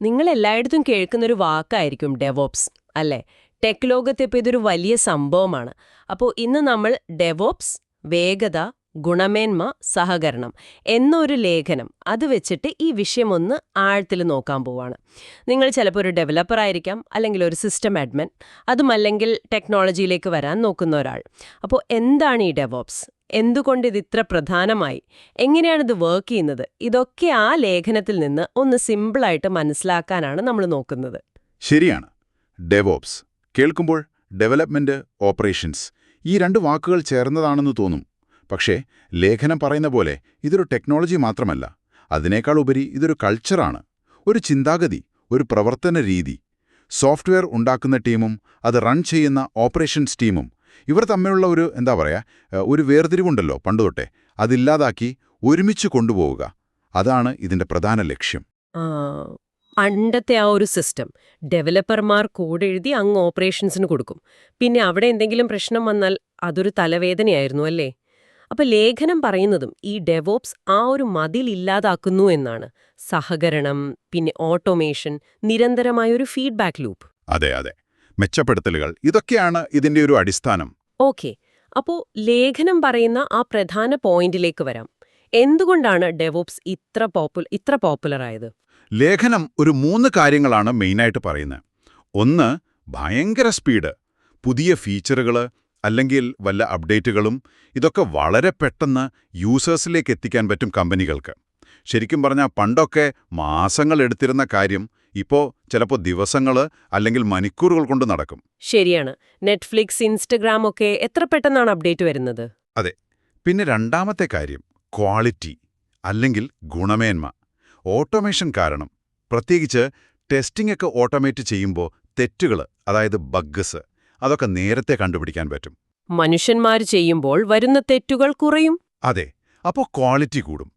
നിങ്ങൾ എല്ലായിടത്തും കേൾക്കുന്നൊരു വാക്കായിരിക്കും ഡെവോപ്സ് അല്ലേ? ടെക് ലോകത്ത് ഇപ്പോൾ ഇതൊരു വലിയ സംഭവമാണ്. അപ്പോൾ ഇന്ന് നമ്മൾ ഡെവോപ്സ് വേഗത ഗുണമേന്മ സഹകരണം എന്നൊരു ലേഖനം അത് വെച്ചിട്ട് ഈ വിഷയം ഒന്ന് ആഴത്തിൽ നോക്കാൻ പോവാണ്. നിങ്ങൾ ചിലപ്പോൾ ഒരു ഡെവലപ്പർ ആയിരിക്കാം അല്ലെങ്കിൽ ഒരു സിസ്റ്റം അഡ്മിൻ അതുമല്ലെങ്കിൽ ടെക്നോളജിയിലേക്ക് വരാൻ നോക്കുന്ന ഒരാൾ. അപ്പോൾ എന്താണ് ഈ ഡെവോപ്സ് എന്തുകൊണ്ട് ഇത് ഇത്ര പ്രധാനമായി എങ്ങനെയാണിത് വർക്ക് ചെയ്യുന്നത്? ഇതൊക്കെ ആ ലേഖനത്തിൽ നിന്ന് ഒന്ന് സിമ്പിളായിട്ട് മനസ്സിലാക്കാനാണ് നമ്മൾ നോക്കുന്നത്. ശരിയാണ്. ഡെവോപ്സ് കേൾക്കുമ്പോൾ ഡെവലപ്മെന്റ് ഓപ്പറേഷൻസ് ഈ രണ്ട് വാക്കുകൾ ചേർന്നതാണെന്ന് തോന്നും. പക്ഷേ ലേഖനം പറയുന്ന പോലെ ഇതൊരു ടെക്നോളജി മാത്രമല്ല. അതിനേക്കാൾ ഉപരി ഇതൊരു കൾച്ചറാണ് ഒരു ചിന്താഗതി ഒരു പ്രവർത്തന രീതി. സോഫ്റ്റ്വെയർ ഉണ്ടാക്കുന്ന ടീമും അത് റൺ ചെയ്യുന്ന ഓപ്പറേഷൻസ് ടീമും ഇവർ തമ്മിലുള്ള ഒരു എന്താ പറയുക ഒരു വേർതിരിവുണ്ടല്ലോ പണ്ടുതൊട്ടെ. അതില്ലാതാക്കി ഒരുമിച്ച് കൊണ്ടുപോവുക. അതാണ് ഇതിന്റെ പ്രധാന ലക്ഷ്യം. പണ്ടത്തെ ആ ഒരു സിസ്റ്റം. ഡെവലപ്പർമാർ കോഡ് എഴുതി അങ്ങ് ഓപ്പറേഷൻസിന് കൊടുക്കും. പിന്നെ അവിടെ എന്തെങ്കിലും പ്രശ്നം വന്നാൽ അതൊരു തലവേദനയായിരുന്നു അല്ലേ? അപ്പൊ ലേഖനം പറയുന്നതും ഈ ഡെവോപ്സ് ആ ഒരു മതിൽ ഇല്ലാതാക്കുന്നു എന്നാണ്. സഹകരണം പിന്നെ ഓട്ടോമേഷൻ നിരന്തരമായൊരു ഫീഡ്ബാക്ക് ലൂപ്പ്. അതെ അതെ. മെച്ചപ്പെടുത്തലുകൾ. ഇതൊക്കെയാണ് ഇതിന്റെ ഒരു അടിസ്ഥാനം. ഓക്കെ. അപ്പോ ലേഖനം പറയുന്ന ആ പ്രധാന പോയിന്റിലേക്ക് വരാം. എന്തുകൊണ്ടാണ് ഡെവോപ്സ് ഇത്ര പോപ്പുലർ ഇത്ര പോപ്പുലർ ആയത് ലേഖനം ഒരു മൂന്ന് കാര്യങ്ങളാണ് മെയിനായിട്ട് പറയുന്നത്. ഒന്ന് ഭയങ്കര സ്പീഡ്. പുതിയ ഫീച്ചറുകൾ അല്ലെങ്കിൽ വല്ല അപ്ഡേറ്റുകളും ഇതൊക്കെ വളരെ പെട്ടെന്ന് യൂസേഴ്സിലേക്ക് എത്തിക്കാൻ പറ്റും കമ്പനികൾക്ക്. ശരിക്കും പറഞ്ഞാൽ പണ്ടൊക്കെ മാസങ്ങൾ എടുത്തിരുന്ന കാര്യം ഇപ്പോൾ ചിലപ്പോ ദിവസങ്ങൾ അല്ലെങ്കിൽ മണിക്കൂറുകൾ കൊണ്ട് നടക്കും. ശരിയാണ്. നെറ്റ്ഫ്ലിക്സ് ഇൻസ്റ്റഗ്രാം ഒക്കെ എത്ര പെട്ടെന്നാണ് അപ്ഡേറ്റ് വരുന്നത്? അതെ. പിന്നെ രണ്ടാമത്തെ കാര്യം ക്വാളിറ്റി അല്ലെങ്കിൽ ഗുണമേന്മ. ഓട്ടോമേഷൻ കാരണം പ്രത്യേകിച്ച് ടെസ്റ്റിംഗ് ഒക്കെ ഓട്ടോമേറ്റ് ചെയ്യുമ്പോൾ തെറ്റുകൾ അതായത് ബഗ്ഗസ് അതൊക്കെ നേരത്തെ കണ്ടുപിടിക്കാൻ പറ്റും. മനുഷ്യന്മാർ ചെയ്യുമ്പോൾ വരുന്ന തെറ്റുകൾ കുറയും? അതെ. അപ്പോൾ ക്വാളിറ്റി കൂടും.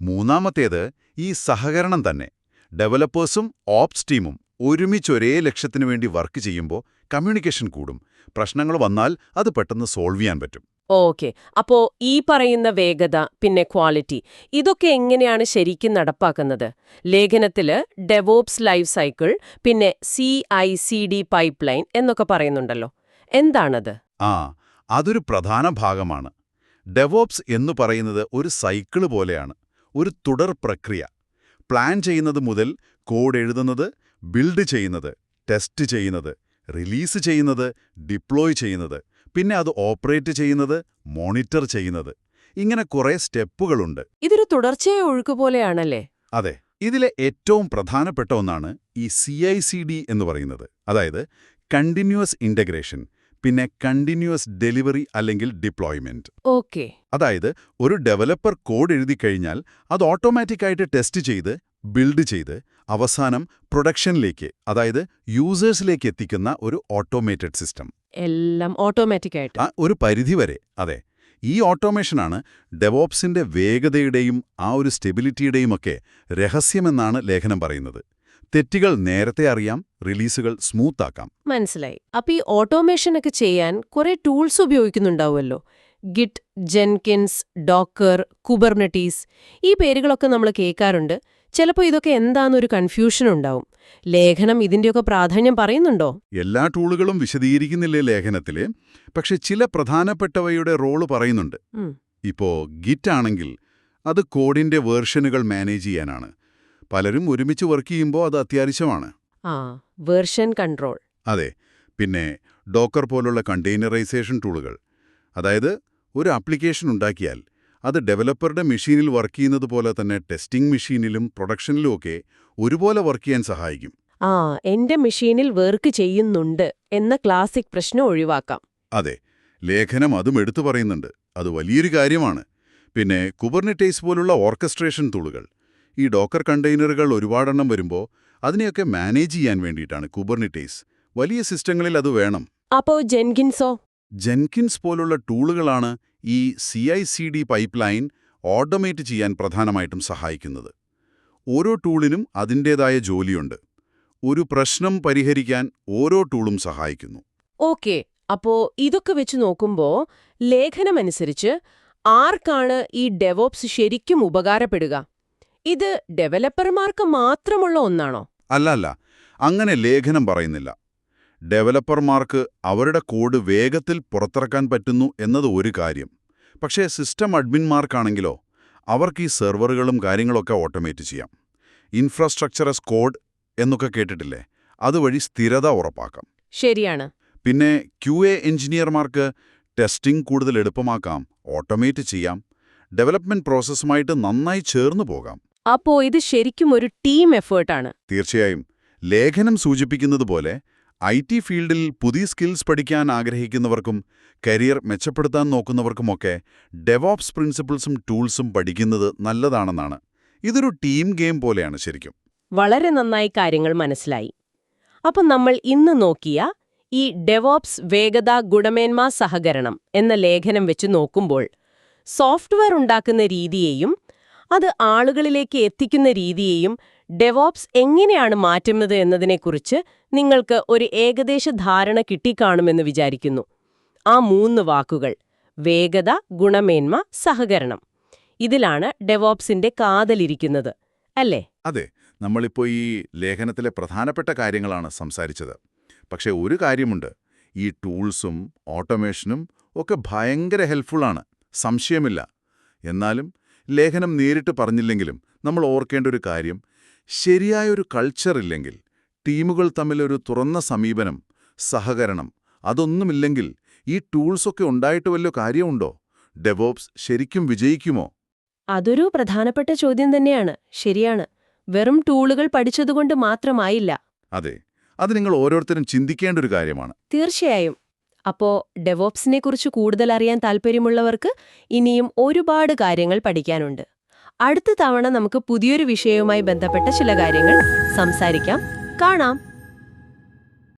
മൂന്നാമത്തേത് ഈ സഹകരണം തന്നെ. ഡെവലപ്പേഴ്സും ഓപ്സ് ടീമും ഒരുമിച്ച് ഒരേ ലക്ഷ്യത്തിനു വേണ്ടി വർക്ക് ചെയ്യുമ്പോൾ കമ്മ്യൂണിക്കേഷൻ കൂടും. പ്രശ്നങ്ങൾ വന്നാൽ അത് പെട്ടെന്ന് സോൾവ് ചെയ്യാൻ പറ്റും. ഓക്കെ. അപ്പോ ഈ പറയുന്ന വേഗത പിന്നെ ക്വാളിറ്റി ഇതൊക്കെ എങ്ങനെയാണ് ശരിക്കും നടപ്പാക്കുന്നത്? ലേഖനത്തിൽ ഡെവോപ്സ് ലൈഫ് സൈക്കിൾ പിന്നെ C I C D pipeline എന്നൊക്കെ പറയുന്നുണ്ടല്ലോ. എന്താണത്? ആ അതൊരു പ്രധാന ഭാഗമാണ്. ഡെവോപ്സ് എന്നു പറയുന്നത് ഒരു സൈക്കിൾ പോലെയാണ് ഒരു തുടർ പ്രക്രിയ. പ്ലാൻ ചെയ്യുന്നത് മുതൽ കോഡ് എഴുതുന്നത് ബിൽഡ് ചെയ്യുന്നത് ടെസ്റ്റ് ചെയ്യുന്നത് റിലീസ് ചെയ്യുന്നത് ഡിപ്ലോയ് ചെയ്യുന്നത് പിന്നെ അത് ഓപ്പറേറ്റ് ചെയ്യുന്നത് മോണിറ്റർ ചെയ്യുന്നത്. ഇങ്ങനെ കുറേ സ്റ്റെപ്പുകളുണ്ട്. ഇതൊരു തുടർച്ചയായ ഒഴുക്ക് പോലെയാണല്ലേ? അതെ. ഇതിലെ ഏറ്റവും പ്രധാനപ്പെട്ട ഒന്നാണ് ഈ സി എന്ന് പറയുന്നത്. അതായത് കണ്ടിന്യൂസ് ഇന്റഗ്രേഷൻ പിന്നെ കണ്ടിന്യൂസ് ഡെലിവറി അല്ലെങ്കിൽ ഡിപ്ലോയ്മെന്റ് ഓക്കെ. അതായത് ഒരു ഡെവലപ്പർ കോഡ് എഴുതി കഴിഞ്ഞാൽ അത് ഓട്ടോമാറ്റിക്കായിട്ട് ടെസ്റ്റ് ചെയ്ത് ബിൽഡ് ചെയ്ത് അവസാനം പ്രൊഡക്ഷനിലേക്ക് അതായത് യൂസേഴ്സിലേക്ക് എത്തിക്കുന്ന ഒരു ഓട്ടോമേറ്റഡ് സിസ്റ്റം എല്ലാം ഓട്ടോമാറ്റിക് ആയിട്ട്. ആ ഒരു പരിധിവരെ അതെ. ഈ ഓട്ടോമേഷനാണ് ഡെവോപ്സിന്റെ വേഗതയുടെയും ആ ഒരു സ്റ്റെബിലിറ്റിയുടെയും ഒക്കെ രഹസ്യമെന്നാണ് ലേഖനം പറയുന്നത്. തെറ്റുകൾ നേരത്തെ അറിയാം റിലീസുകൾ സ്മൂത്ത് ആക്കാം. മനസ്സിലായി. അപ്പൊ ഈ ഓട്ടോമേഷൻ ഒക്കെ ചെയ്യാൻ കുറെ ടൂൾസ് ഉപയോഗിക്കുന്നുണ്ടാവുമല്ലോ. ഗിറ്റ് ജെൻകിൻസ് ഡോക്കർ കുബർനറ്റീസ് ഈ പേരുകളൊക്കെ നമ്മൾ കേൾക്കാറുണ്ട്. ചിലപ്പോൾ ഇതൊക്കെ എന്താണെന്നൊരു കൺഫ്യൂഷൻ ഉണ്ടാവും. ലേഖനം ഇതിന്റെയൊക്കെ പ്രാധാന്യം പറയുന്നുണ്ടോ? എല്ലാ ടൂളുകളും വിശദീകരിക്കുന്നില്ലേ ലേഖനത്തിൽ? പക്ഷെ ചില പ്രധാനപ്പെട്ടവയുടെ റോൾ പറയുന്നുണ്ട്. ഇപ്പോ ഗിറ്റ് ആണെങ്കിൽ അത് കോഡിന്റെ വേർഷനുകൾ മാനേജ് ചെയ്യാനാണ്. പലരും ഒരുമിച്ച് വർക്ക് ചെയ്യുമ്പോൾ അത് അത്യാവശ്യമാണ്. ആ വേർഷൻ കൺട്രോൾ അതെ പിന്നെ ഡോക്കർ പോലുള്ള കണ്ടെയ്നറൈസേഷൻ ടൂളുകൾ അതായത് ഒരു ആപ്ലിക്കേഷൻ ഉണ്ടാക്കിയാൽ അത് ഡെവലപ്പറുടെ മെഷീനിൽ വർക്ക് ചെയ്യുന്നത് പോലെ തന്നെ ടെസ്റ്റിംഗ് മെഷീനിലും പ്രൊഡക്ഷനിലും ഒക്കെ ഒരുപോലെ വർക്ക് ചെയ്യാൻ സഹായിക്കും. ആ എന്റെ മെഷീനിൽ വർക്ക് ചെയ്യുന്നുണ്ട് എന്ന ക്ലാസിക് പ്രശ്നം ഒഴിവാക്കാം. അതെ ലേഖനം അതും എടുത്തു പറയുന്നുണ്ട്. അത് വലിയൊരു കാര്യമാണ്. പിന്നെ കുബർണിറ്റേസ് പോലുള്ള ഓർക്കസ്ട്രേഷൻ ടൂളുകൾ ഈ ഡോക്കർ കണ്ടെയ്നറുകൾ ഒരുപാടെണ്ണം വരുമ്പോ അതിനെയൊക്കെ മാനേജ് ചെയ്യാൻ വേണ്ടിയിട്ടാണ് കുബർണിറ്റേസ്. വലിയ സിസ്റ്റങ്ങളിൽ അത് വേണം. അപ്പോ ജെൻകിൻസോ? ജെൻകിൻസ് പോലുള്ള ടൂളുകളാണ് ഈ C I C D pipeline automate ചെയ്യാൻ പ്രധാനമായിട്ടും സഹായിക്കുന്നത്. ഓരോ ടൂളിനും അതിന്റേതായ ജോലിയുണ്ട്. ഒരു പ്രശ്നം പരിഹരിക്കാൻ ഓരോ ടൂളും സഹായിക്കുന്നു. ഓക്കെ അപ്പോ ഇതൊക്കെ വെച്ച് നോക്കുമ്പോ ലേഖനമനുസരിച്ച് ആർക്കാണ് ഈ ഡെവോപ്സ് ശരിക്കും ഉപകാരപ്പെടുക? ഇത് ഡെവലപ്പർമാർക്ക് മാത്രമുള്ള ഒന്നാണോ? അല്ല അല്ല അങ്ങനെ ലേഖനം പറയുന്നില്ല. ഡെവലപ്പർമാർക്ക് അവരുടെ കോഡ് വേഗത്തിൽ പുറത്തിറക്കാൻ പറ്റുന്നു എന്നത് ഒരു കാര്യം. പക്ഷേ സിസ്റ്റം അഡ്മിൻമാർക്കാണെങ്കിലോ അവർക്ക് ഈ സെർവറുകളും കാര്യങ്ങളൊക്കെ ഓട്ടോമേറ്റ് ചെയ്യാം. ഇൻഫ്രാസ്ട്രക്ചർ എസ് കോഡ് എന്നൊക്കെ കേട്ടിട്ടില്ലേ? അതുവഴി സ്ഥിരത ഉറപ്പാക്കാം. ശരിയാണ്. പിന്നെ ക്യു എ എഞ്ചിനീയർമാർക്ക് ടെസ്റ്റിംഗ് കൂടുതൽ എളുപ്പമാക്കാം ഓട്ടോമേറ്റ് ചെയ്യാം ഡെവലപ്മെന്റ് പ്രോസസ്സുമായിട്ട് നന്നായി ചേർന്നു പോകാം. അപ്പോ ഇത് ശരിക്കും ഒരു ടീം എഫേർട്ടാണ്. തീർച്ചയായും. ലേഖനം സൂചിപ്പിക്കുന്നത് പോലെ ഐ ടി ഫീൽഡിൽ പുതിയ സ്കിൽസ് പഠിക്കാൻ ആഗ്രഹിക്കുന്നവർക്കും കരിയർ മെച്ചപ്പെടുത്താൻ നോക്കുന്നവർക്കുമൊക്കെ ഡെവോപ്സ് പ്രിൻസിപ്പിൾസും ടൂൾസും പഠിക്കുന്നത് നല്ലതാണെന്നാണ്. ഇതൊരു ടീം ഗെയിം പോലെയാണ് ശരിക്കും. വളരെ നന്നായി കാര്യങ്ങൾ മനസ്സിലായി. അപ്പം നമ്മൾ ഇന്ന് നോക്കിയ ഈ ഡെവോപ്സ് വേഗത ഗുണമേന്മ സഹകരണം എന്ന ലേഖനം വെച്ച് നോക്കുമ്പോൾ സോഫ്റ്റ്വെയർ ഉണ്ടാക്കുന്ന രീതിയെയും അത് ആളുകളിലേക്ക് എത്തിക്കുന്ന രീതിയെയും ഡെവോപ്സ് എങ്ങനെയാണ് മാറ്റുന്നത് എന്നതിനെക്കുറിച്ച് നിങ്ങൾക്ക് ഒരു ഏകദേശ ധാരണ കിട്ടിക്കാണുമെന്ന് വിചാരിക്കുന്നു. ആ മൂന്ന് വാക്കുകൾ വേഗത ഗുണമേന്മ സഹകരണം. ഇതിലാണ് ഡെവോപ്സിന്റെ കാതലിരിക്കുന്നത് അല്ലേ? അതെ നമ്മളിപ്പോൾ ഈ ലേഖനത്തിലെ പ്രധാനപ്പെട്ട കാര്യങ്ങളാണ് സംസാരിച്ചത്. പക്ഷേ ഒരു കാര്യമുണ്ട് ഈ ടൂൾസും ഓട്ടോമേഷനും ഒക്കെ ഭയങ്കര ഹെൽപ്ഫുള്ളാണ് സംശയമില്ല. എന്നാലും ലേഖനം നേരിട്ട് പറഞ്ഞില്ലെങ്കിലും നമ്മൾ ഓർക്കേണ്ട ഒരു കാര്യം. ശരിയായ ഒരു കൾച്ചർ ഇല്ലെങ്കിൽ ടീമുകൾ തമ്മിലൊരു തുറന്ന സമീപനം സഹകരണം അതൊന്നുമില്ലെങ്കിൽ ഈ ടൂൾസൊക്കെ ഉണ്ടായിട്ട് വല്ല കാര്യമുണ്ടോ? ഡെവോപ്സ് ശരിക്കും വിജയിക്കുമോ? അതൊരു പ്രധാനപ്പെട്ട ചോദ്യം തന്നെയാണ്. ശരിയാണ്. വെറും ടൂളുകൾ പഠിച്ചതുകൊണ്ട് മാത്രമായില്ല. അതെ. അത് നിങ്ങൾ ഓരോരുത്തരും ചിന്തിക്കേണ്ട ഒരു കാര്യമാണ്. തീർച്ചയായും. അപ്പോ ഡെവോപ്സിനെ കുറിച്ച് കൂടുതൽ അറിയാൻ താൽപ്പര്യമുള്ളവർക്ക് ഇനിയും ഒരുപാട് കാര്യങ്ങൾ പഠിക്കാനുണ്ട്. അടുത്ത തവണ നമുക്ക് പുതിയൊരു വിഷയവുമായി ബന്ധപ്പെട്ട ചില കാര്യങ്ങൾ സംസാരിക്കാം. കാണാം.